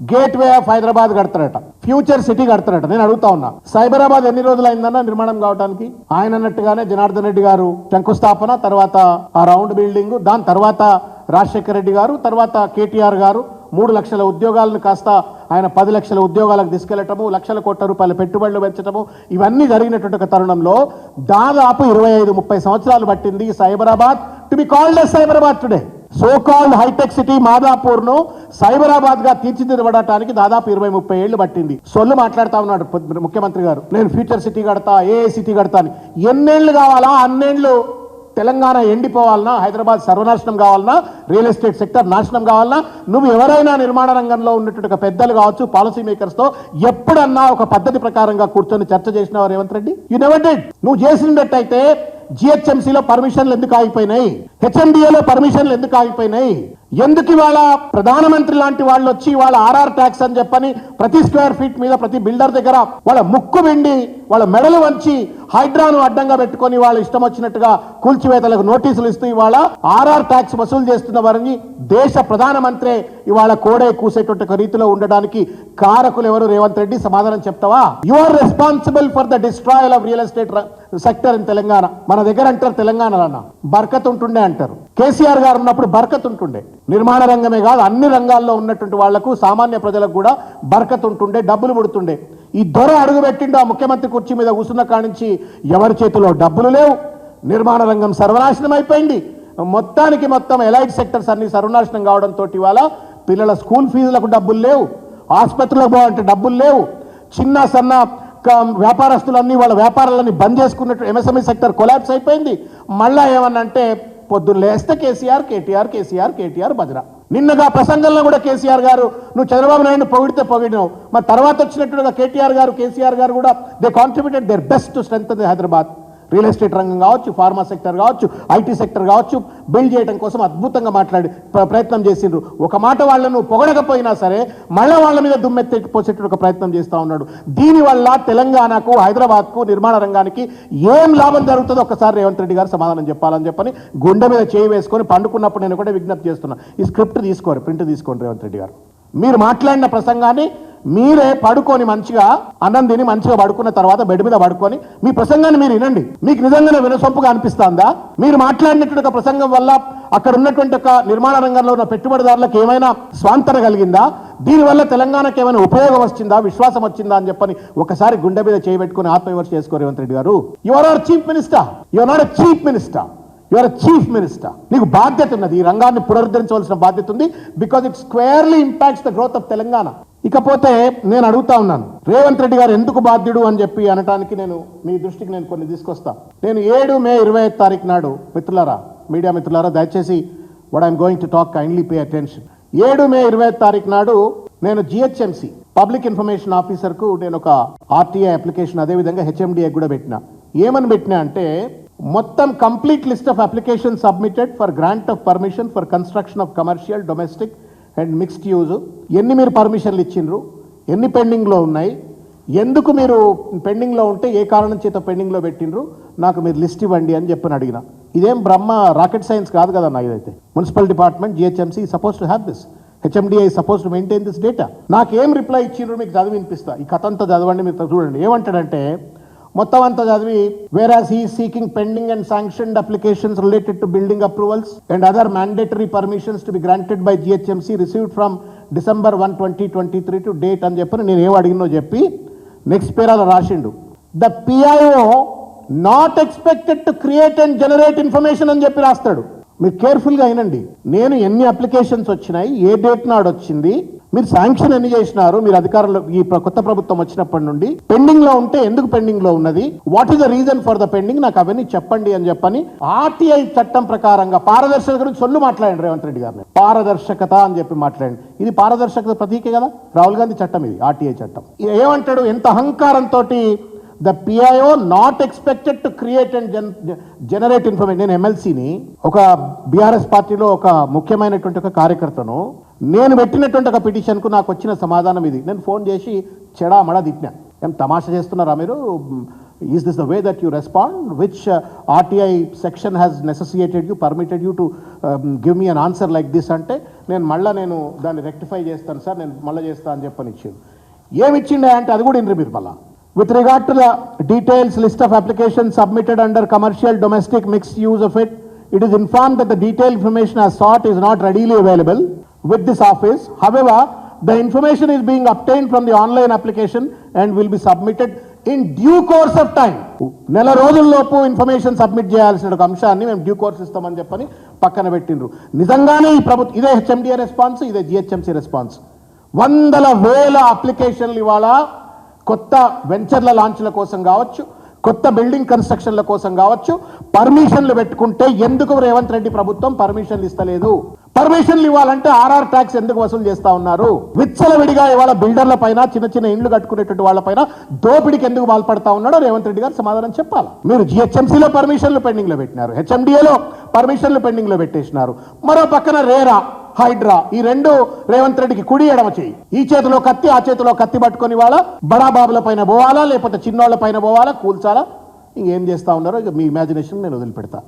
Gate way of Hyderabad కడతారట. Future city కడతారట. నేను అడుగుతా ఉన్నా. సైబరాబాద్ ఎన్ని రోజులు అయిందన్నా నిర్మాణం కావడానికి ఆయన అన్నట్టుగానే జనార్దన్ రెడ్డి గారు శంకుస్థాపన తర్వాత ఆ రౌండ్ బిల్డింగ్ దాని తర్వాత రాజశేఖర రెడ్డి గారు తర్వాత కేటీఆర్ గారు మూడు లక్షల ఉద్యోగాలను కాస్త ఆయన పది లక్షల ఉద్యోగాలకు తీసుకెళ్ళటము లక్షల కోట్ల రూపాయల పెట్టుబడులు పెంచటము ఇవన్నీ జరిగినటువంటి ఒక తరుణంలో దాదాపు ఇరవై ఐదు ముప్పై సంవత్సరాలు పట్టింది Cyberabad. To be called Cyberabad today so called hitech city మాదాపూర్ను సైబరాబాద్గా తీర్చిదిద్దబడటానికి దాదాపు ఇరవై ముప్పై ఏళ్ళు పట్టింది. సొల్లు మాట్లాడుతా ఉన్నాడు ముఖ్యమంత్రి గారు. నేను ఫ్యూచర్ సిటీ కడతా ఏ సిటీ కడతా అని. ఎన్నేళ్ళు కావాలా? అన్నేళ్ళు తెలంగాణ ఎండిపోవాలన్నా హైదరాబాద్ సర్వనాశనం కావాలన్నా రియల్ ఎస్టేట్ సెక్టర్ నాశనం కావాలన్నా నువ్వు ఎవరైనా నిర్మాణ రంగంలో ఉన్నటువంటి ఒక పెద్దలు కావచ్చు పాలసీ మేకర్స్తో ఎప్పుడన్నా ఒక పద్ధతి ప్రకారంగా కూర్చొని చర్చ చేసినావు Revanth Reddy? You never did నువ్వు చేసినట్టయితే జిహెచ్ఎంసీలో పర్మిషన్లు ఎందుకు ఆగిపోయినాయి? హెచ్ఎండిఏలో పర్మిషన్లు ఎందుకు ఆగిపోయినాయి? ఎందుకు ఇవాళ ప్రధానమంత్రి లాంటి వాళ్ళు వచ్చి వాళ్ళ ఆర్ఆర్ ట్యాక్స్ అని చెప్పని ప్రతి స్క్వేర్ ఫీట్ మీద ప్రతి బిల్డర్ దగ్గర వాళ్ళ ముక్కు వెండి వాళ్ళ మెడలు వంచి హైడ్రాను అడ్డంగా పెట్టుకొని వాళ్ళ ఇష్టం వచ్చినట్టుగా కూల్చివేతలకు నోటీసులు ఇస్తూ ఇవాళ ఆర్ఆర్ ట్యాక్స్ వసూలు చేస్తున్న వారిని దేశ ప్రధానమంత్రి ఇవాళ కోడే కూసేటువంటి రీతిలో ఉండడానికి కారకులు ఎవరు? రేవంత్ రెడ్డి సమాధానం చెప్తావా? You are responsible for the destroyal of real estate sector in Telangana. మన దగ్గర అంటారు తెలంగాణ అన్న బర్కత్ ఉంటుండే అంటారు. కేసీఆర్ గారు ఉన్నప్పుడు బర్కత్ ఉంటుండే. నిర్మాణ రంగమే కాదు అన్ని రంగాల్లో ఉన్నటువంటి వాళ్ళకు సామాన్య ప్రజలకు కూడా బరకత్ ఉంటుండే డబ్బులు పుడుతుండే ఈ దొర అడుగుపెట్టిండో ఆ ముఖ్యమంత్రి కుర్చీ మీద కూర్చున్న కాడి నుంచి ఎవరి చేతిలో డబ్బులు లేవు. నిర్మాణ రంగం సర్వనాశనం అయిపోయింది. మొత్తానికి మొత్తం ఎలైట్ సెక్టర్స్ అన్ని సర్వనాశనం కావడంతో ఇవాళ పిల్లల స్కూల్ ఫీజులకు డబ్బులు లేవు. ఆసుపత్రులకు పోవాలంటే డబ్బులు లేవు. చిన్న సన్న వ్యాపారస్తులన్నీ వాళ్ళ వ్యాపారాలన్నీ బంద్ చేసుకున్నట్టు ఎంఎస్ఎంఈ సెక్టర్ కొలాబ్స్ అయిపోయింది. మళ్ళా ఏమన్నంటే పొద్దున్న లేస్తే కేసీఆర్ కేటీఆర్ కేసీఆర్ కేటీఆర్ భద్ర నిన్నగా ప్రసంగంలో కూడా కేసీఆర్ గారు నువ్వు చంద్రబాబు నాయుడు పొగిడితే పొగిడినావు. మరి తర్వాత వచ్చినట్టుగా కేటీఆర్ గారు కేసీఆర్ గారు కూడా they contributed their best strength Hyderabad real estate రంగం కావచ్చు ఫార్మా సెక్టర్ కావచ్చు ఐటీ సెక్టర్ కావచ్చు బిల్డ్ చేయడం కోసం అద్భుతంగా మాట్లాడి ప్ర- ప్రయత్నం చేసిండ్రు. ఒక మాట వాళ్ళను పొగడకపోయినా సరే మళ్ళీ వాళ్ళ మీద దుమ్మెత్తి ఒక ప్రయత్నం చేస్తూ ఉన్నాడు. దీనివల్ల తెలంగాణకు హైదరాబాద్కు నిర్మాణ రంగానికి ఏం లాభం జరుగుతుందో ఒకసారి రేవంత్ రెడ్డి గారు సమాధానం చెప్పాలని చెప్పని గుండె మీద చేయి వేసుకొని పండుకున్నప్పుడు నేను కూడా విజ్ఞప్తి చేస్తున్నా. ఈ స్క్రిప్ట్ తీసుకోరు ప్రింట్ తీసుకోండి రేవంత్ రెడ్డి గారు. మీరు మాట్లాడిన ప్రసంగాన్ని మీరే పడుకొని మంచిగా అన్నం తిని మంచిగా పడుకున్న తర్వాత బెడ్ మీద పడుకొని మీ ప్రసంగాన్ని మీరు వినండి. మీకు నిజంగానే వినసొంపుగా అనిపిస్తుందా? మీరు మాట్లాడినటువంటి ఒక ప్రసంగం వల్ల అక్కడ ఉన్నటువంటి ఒక నిర్మాణ రంగంలో ఉన్న పెట్టుబడిదారులకు ఏమైనా స్వాంతన కలిగిందా? దీనివల్ల తెలంగాణకు ఏమైనా ఉపయోగం వచ్చిందా? విశ్వాసం వచ్చిందా అని చెప్పని ఒకసారి గుండె మీద చేయబెట్టుకుని ఆత్మవిమర్శ చేసుకో రేవంత్ రెడ్డి గారు. Your are chief minister your not chief minister your chief minister నీకు బాధ్యత ఉన్నది. ఈ రంగాన్ని పునరుద్ధరించవలసిన బాధ్యత ఉంది because it squarely impacts the growth of Telangana ఇకపోతే నేను అడుగుతా ఉన్నాను రేవంత్ రెడ్డి గారు ఎందుకు బాధ్యుడు అని చెప్పి అనటానికి నేను మీ దృష్టికి నేను కొన్ని తీసుకొస్తా. నేను ఏడు మే ఇరవై ఐదు తారీఖు నాడు మిత్రులారా మీడియా మిత్రులారా దయచేసి what I'm going to talk kindly pay attention ఏడు మే ఇరవై ఐదు తారీఖు నాడు నేను జిహెచ్ఎంసి పబ్లిక్ ఇన్ఫర్మేషన్ ఆఫీసర్కు నేను ఒక ఆర్టీఐ అప్లికేషన్ అదేవిధంగా హెచ్ఎండిఏ కూడా పెట్టిన. ఏమని పెట్టినా అంటే మొత్తం complete list of application submitted for grant of permission for construction of commercial domestic and mixed use ఎన్ని మీరు పర్మిషన్లు ఇచ్చిండ్రు? ఎన్ని పెండింగ్లో ఉన్నాయి? ఎందుకు మీరు పెండింగ్లో ఉంటే ఏ కారణం చేత పెండింగ్లో పెట్టిండ్రు? నాకు మీరు లిస్ట్ ఇవ్వండి అని చెప్పని అడిగిన. ఇదేం బ్రహ్మ రాకెట్ సైన్స్ కాదు కదా నా ఇదైతే. Municipal department GHMC suppose to have this HMDI suppose to maintain this data నాకేం రిప్లై ఇచ్చిండ్రు మీకు చదివి వినిపిస్తా ఈ కథ అంతా చదవండి మీరు చూడండి. ఏమంటాడంటే మొత్తం అంతా చదివి whereas he seeking pending and sanctioned applications related to building approvals and other mandatory permissions to be granted by GHMC received from December one twenty twenty three to date అని చెప్పి నేను ఏం అడిగినో చెప్పి నెక్స్ట్ పేరాలో రాసిండు. The PIO not expected to create and generate information అని చెప్పి రాస్తాడు. మీరు కేర్ఫుల్గా అయినండి. నేను ఎన్ని అప్లికేషన్స్ వచ్చినాయి ఏ డేట్ నాడు వచ్చింది మీరు శాంక్షన్ ఎన్ని చేసినారు? మీరు అధికారంలో ఈ కొత్త ప్రభుత్వం వచ్చినప్పటి నుండి పెండింగ్లో ఉంటే ఎందుకు పెండింగ్లో ఉన్నది? What is the reason for the pending నాకు అవన్నీ చెప్పండి అని చెప్పని ఆర్టీఐ చట్టం ప్రకారంగా పారదర్శకత గురించి సొల్లు మాట్లాడండి రేవంత్ రెడ్డి గారిని. పారదర్శకత అని చెప్పి మాట్లాడండి. ఇది పారదర్శకత ప్రతీకే కదా? రాహుల్ గాంధీ చట్టం ఇది ఆర్టీఐ చట్టం. ఏమంటాడు? ఎంత అహంకారంతో the PIO not expected to create and generate information నేను ఎమ్మెల్సీని ఒక బీఆర్ఎస్ పార్టీలో ఒక ముఖ్యమైనటువంటి ఒక కార్యకర్తను నేను పెట్టినటువంటి ఒక పిటిషన్కు నాకు వచ్చిన సమాధానం ఇది. నేను ఫోన్ చేసి చెడామడా తిట్టినా. ఏం తమాషా చేస్తున్నారా మీరు? Is this the way that you respond which RTI section has necessitated you permitted you to give me an answer like this అంటే నేను మళ్ళీ నేను దాన్ని రెక్టిఫై చేస్తాను సార్ నేను మళ్ళీ చేస్తాను అని చెప్పని ఇచ్చిండు ఏమిచ్చిండే అంటే అది కూడా ఇంద్ర మీరు మళ్ళా. With regard to the details list of application submitted under commercial domestic mix use of it it is informed that the detailed information as sought is not readily available. With this office. However, the information is being obtained from the online application and will be submitted in due course of time. నెల రోజుల్లోపు information submit చేయాల్సిన ఒక అంశాన్ని మేము due course ఇస్తామని చెప్పని పక్కన పెట్టిండ్రు నిజంగానే ఈ ప్రభుత్వం ఇదే హెచ్ఎండిఏ రెస్పాన్స్ ఇదే జిహెచ్ఎంసీ రెస్పాన్స్ వందల వేల అప్లికేషన్లు ఇవాళ కొత్త వెంచర్ల లాంచ్ల కోసం కావచ్చు కొత్త బిల్డింగ్ కన్స్ట్రక్షన్ల కోసం కావచ్చు పర్మిషన్లు పెట్టుకుంటే ఎందుకు రేవంత్ రెడ్డి ప్రభుత్వం పర్మిషన్లు ఇస్తలేదు పర్మిషన్లు ఇవ్వాలంటే ఆర్ఆర్ ట్యాక్స్ ఎందుకు వసూలు చేస్తా ఉన్నారు? విచ్చలవిడిగా ఇవాళ బిల్డర్ల పైన చిన్న చిన్న ఇండ్లు కట్టుకునేటువంటి వాళ్ళపైన దోపిడికి ఎందుకు పాల్పడతా ఉన్నాడో రేవంత్ రెడ్డి గారు సమాధానం చెప్పాలి. మీరు జిహెచ్ఎంసీలో పర్మిషన్లు పెండింగ్లో పెట్టినారు హెచ్ఎండిఏలో పర్మిషన్లు పెండింగ్లో పెట్టేసినారు. మరో పక్కన రేరా హైడ్రా ఈ రెండు రేవంత్ రెడ్డికి కుడి ఎడమ చేయి. ఈ చేతిలో కత్తి ఆ చేతిలో కత్తి పట్టుకొని వాళ్ళ బడాబాబుల పైన పోవాలా లేకపోతే చిన్నోళ్ళ పైన పోవాలా కూల్చాలా? ఇంకేం చేస్తా ఉన్నారో ఇక మీ ఇమాజినేషన్ నేను వదిలిపెడతా.